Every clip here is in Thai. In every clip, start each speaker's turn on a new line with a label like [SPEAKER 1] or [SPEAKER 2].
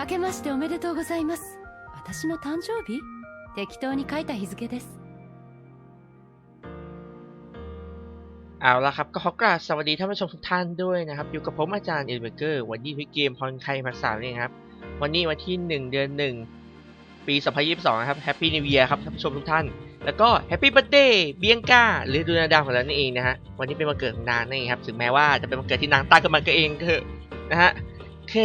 [SPEAKER 1] 明けましておめでとうございます私の誕生日適当に書いた日付です
[SPEAKER 2] เอาละครับ ก็ขอกราบสวัสดีท่านผู้ชมทุกท่านด้วยนะครับ อยู่กับผมอาจารย์เอเบเกอร์ วันนี้คืเกมพรใครภาษาเนี่ยครับ วันนี้วันที่ 1 เดือน 1 ปี 2022 นะครับแฮปปี้นิวเอียร์ครับท่านผู้ชมทุกท่าน แล้วก็แฮปปี้บัตเดย์เบียงก้า หรือดูนาดาวของเรานี่เองนะฮะ วันนี้เป็นวันเกิดของนางนี่ครับ ถึงแม้ว่าจะเป็นวันเกิดที่นางตั้งขึ้นมาก็เองก็นะฮะโอเค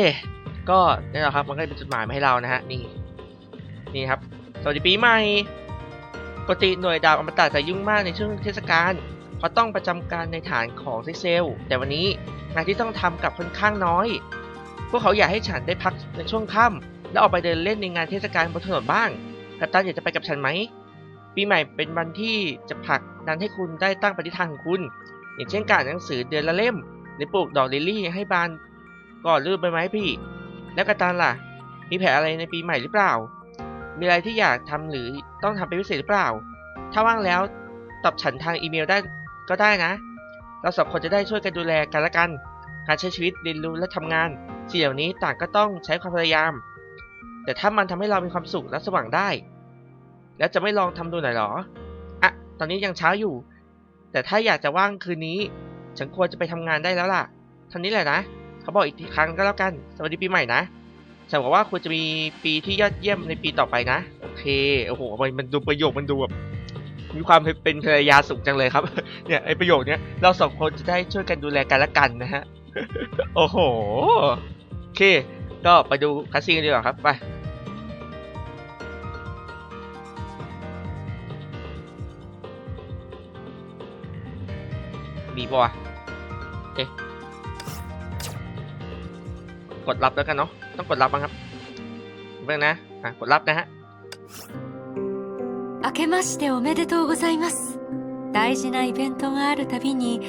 [SPEAKER 2] ก็นี่แหละครับ มันก็เป็นจดหมายมาให้เรานะฮะ นี่ นี่ครับ สวัสดีปีใหม่ ปกติหน่วยดาวอมตะจะยุ่งมากในช่วงเทศกาล เพราะต้องประจำการในฐานของเซลล์ แต่วันนี้งานที่ต้องทำกับค่อนข้างน้อย พวกเขาอยากให้ฉันได้พักในช่วงค่ำและออกไปเดินเล่นในงานเทศกาลบนถนนบ้าง กัปตันอยากจะไปกับฉันไหม ปีใหม่เป็นวันที่จะผลักดันให้คุณได้ตั้งปฏิทานของคุณ อย่างเช่นการหนังสือเดือนละเล่มหรือปลูกดอกลิลลี่ให้บานก่อนฤดูใบไม้ผลิ แล้วกัปตันล่ะ มีแผนอะไรในปีใหม่หรือเปล่า มีอะไรที่อยากทำหรือต้องทำเป็นพิเศษหรือเปล่า ถ้าว่างแล้วตอบฉันทางอีเมลได้ก็ได้นะ เราสองคนจะได้ช่วยกันดูแลกันและกัน การใช้ชีวิตเรียนรู้และทำงานสิ่งเหล่านี้ต่างก็ต้องใช้ความพยายาม แต่ถ้ามันทำให้เรามีความสุขและสว่างได้ แล้วจะไม่ลองทำดูหน่อยหรออะตอนนี้ยังเช้าอยู่ แต่ถ้าอยากจะว่างคืนนี้ ฉันควรจะไปทำงานได้แล้วล่ะท่านี้แหละนะ เขาบอกอีกทีครั้งก็แล้วกัน สวัสดีปีใหม่นะฉันบอกว่าควรจะมีปีที่ยอดเยี่ยมในปีต่อไปนะ โอเค โอ้โห มันมันดูประโยคมันดูแบบมีความเป็นภรรยาสูงจังเลยครับ เนี่ยไอประโยคเนี้ยเราสองคนจะได้ช่วยกันดูแลกันและกันนะฮะ โอ้โห โอเค ก็ไปดูคัสซีนกันดีกว่าครับ ไปมีปะวะเอ๊ะ กดรับแล้วกันเนาะต้องกดรับบ้างครับเพื่อนนะกดรับนะฮะ
[SPEAKER 1] 明けましておめでとうございます大事なイベントがあるたびに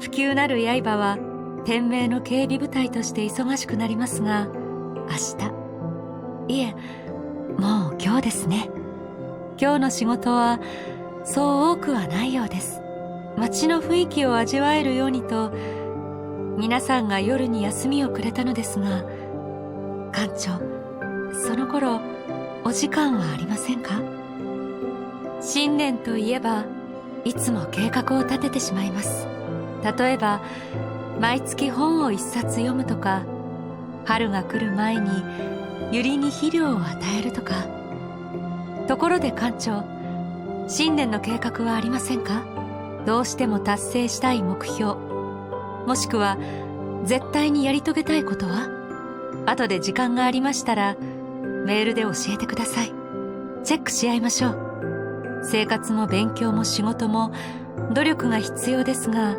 [SPEAKER 1] 不朽なる刃は天命の警備部隊として忙しくなりますが明日いえもう今日ですね今日の仕事はそう多くはないようです街の雰囲気を味わえるようにと皆さんが夜に休みをくれたのですが館長その頃お時間はありませんか？新年といえばいつも計画を立ててしまいます。例えば毎月本を一冊読むとか春が来る前にユリに肥料を与えるとか。ところで館長新年の計画はありませんか？どうしても達成したい目標もしくは絶対にやり遂げたいことは？後で時間がありましたらメールで教えてください。チェックし合いましょう。生活も勉強も仕事も努力が必要ですが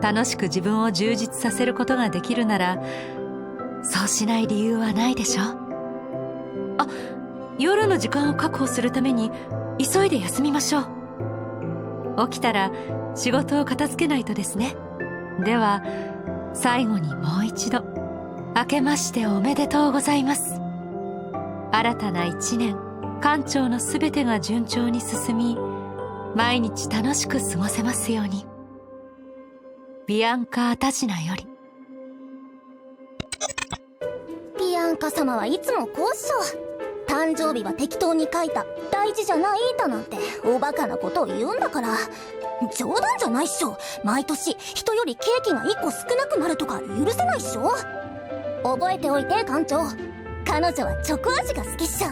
[SPEAKER 1] 楽しく自分を充実させることができるならそうしない理由はないでしょあ夜の時間を確保するために急いで休みましょう。起きたら仕事を片付けないとですね。では最後にもう一度明けましておめでとうございます。新たな一年館長のすべてが順調に進み毎日楽しく過ごせますように。ビアンカ・アタジナより。
[SPEAKER 3] ビアンカ様はいつもこうっしょ。誕生日は適当に書いた。大事じゃないだなんておバカなことを言うんだから。冗談じゃないっしょ毎年人よりケーキが1個少なくなるとか許せないっしょ覚えておいて館長彼女はチョコ味が好きっしょ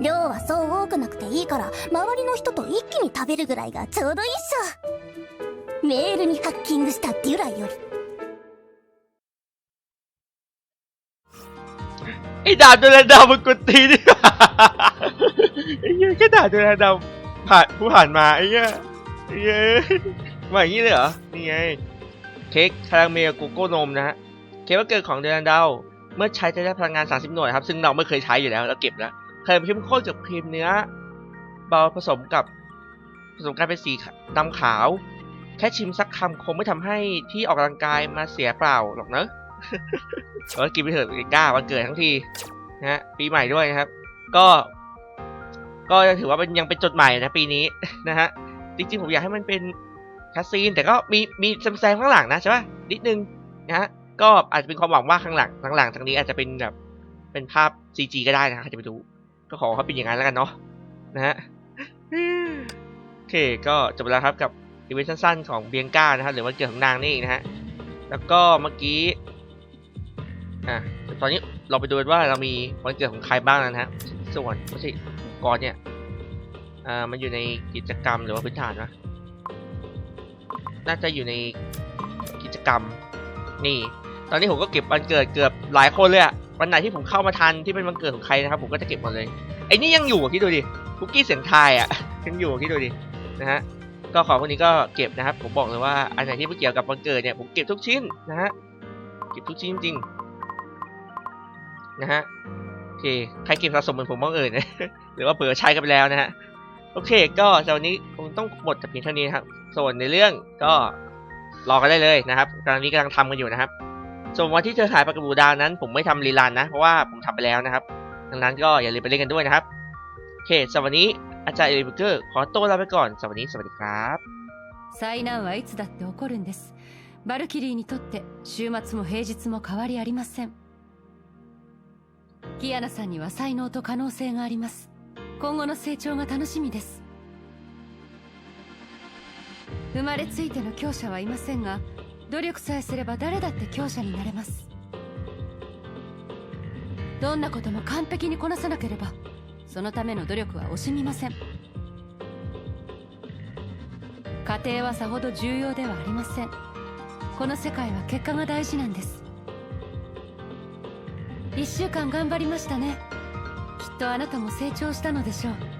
[SPEAKER 3] 量はそう多くなくていいから周りの人と一気に食べるぐらいがちょうどいいっしょメールにハッキングしたデュラより
[SPEAKER 2] ไอ้ดาบโดนดาวมันกดตีนี่หว่าไอ้เหี้ยแค่ดาบโดนดาวผ่านผู้ผ่านมาไอ้เหี้ยไอ้ เหี้ยมาอย่างนี้เลยเหรอ นี่ไง เค้กคาราเมลโกโก้นมนะฮะ เค้กวันเกิดของเดือนดาว เมื่อใช้จะได้พลังงาน 30 หน่วยครับ ซึ่งเราไม่เคยใช้อยู่แล้ว เราเก็บแล้วเคยเข้มข้นกับครีมเนื้อ เบาผสมกับผสมกันเป็นสีดำขาว แค่ชิมสักคำคงไม่ทำให้ที่ออกกำลังกายมาเสียเปล่าหรอกเนอะเออกินไปเถอะกล้าวันเกิดทั้งทีนะฮะปีใหม่ด้วยนะครับ ก็ ก็ถือว่าเป็นยังเป็นจดใหม่นะปีนี้นะฮะ จริงๆ ผมอยากให้มันเป็นคัสซีน แต่ก็มีมีแซมข้างหลังนะใช่ป่ะนิดนึงนะฮะก็อาจจะเป็นความหวังว่าข้างหลังข้างหลังทางนี้อาจจะเป็นแบบเป็นภาพ CG ก็ได้นะใครจะไปดู ก็ขอเขาเป็นอย่างนั้นแล้วกันเนาะนะฮะโอเคก็จบแล้วครับกับอีเวนต์สั้นๆของเบียงก้านะครับหรือวันเกิดของนางนี่นะฮะแล้วก็เมื่อกี้อะตอนนี้เราไปดูว่าเรามีวันเกิดของใครบ้างนะฮะส่วนไม่ใช่ก่อนเนี่ย อ่ามันอยู่ในกิจกรรมหรือว่าพื้นฐานวะน่าจะอยู่ในกิจกรรม นี่ ตอนนี้ผมก็เก็บวันเกิดเกือบหลายคนเลยอะวันไหนที่ผมเข้ามาทันที่เป็นวันเกิดของใครนะครับ ผมก็จะเก็บหมดเลยไอ้นี่ยังอยู่อะคิดดูดิคุกกี้เสียงไทายอะยังอยู่อะคิดดูดินะฮะก็ของพวกนี้ก็เก็บนะครับ ผมบอกเลยว่าอันไหนที่ไม่เกี่ยวกับวันเกิดเนี่ยผมเก็บทุกชิ้นนะฮะเก็บทุกชิ้นจริงนะฮะโอเคใครเก็บสะสมเหมือนผมบ้างเอ่ยนะหรือว่าเผื่อใช้กันไปแล้วนะฮะ โอเค ก็สำหรับวันนี้คงต้องหมดแต่เพียงเท่านี้นะครับ ส่วนในเรื่องก็รอกันได้เลยนะครับตอนนี้กำลังทำกันอยู่นะครับ ส่วนวันที่เธอหายไปกับบูดาวนั้น ผมไม่ทำรีลันนะ เพราะว่าผมทำไปแล้วนะครับ ดังนั้นก็อย่าลืมไปเล่นกันด้วยนะครับ โอเคสำหรับวันนี้อาจารย์เอลิเบเกอร์ขอตัวลาไปก่อน สวัสดี สวัสดีครับ
[SPEAKER 1] 災難はいつだって起こるんですバルキリーにとって週末も平日も変わりありませんキアナさんには才能と可能性があります 今後の成長が楽しみです。生まれついての強者はいませんが努力さえすれば誰だって強者になれます。どんなことも完璧にこなさなければそのための努力は惜しみません。家庭はさほど重要ではありません。この世界は結果が大事なんです。1週間頑張りましたね。とあなたも成長したのでしょう。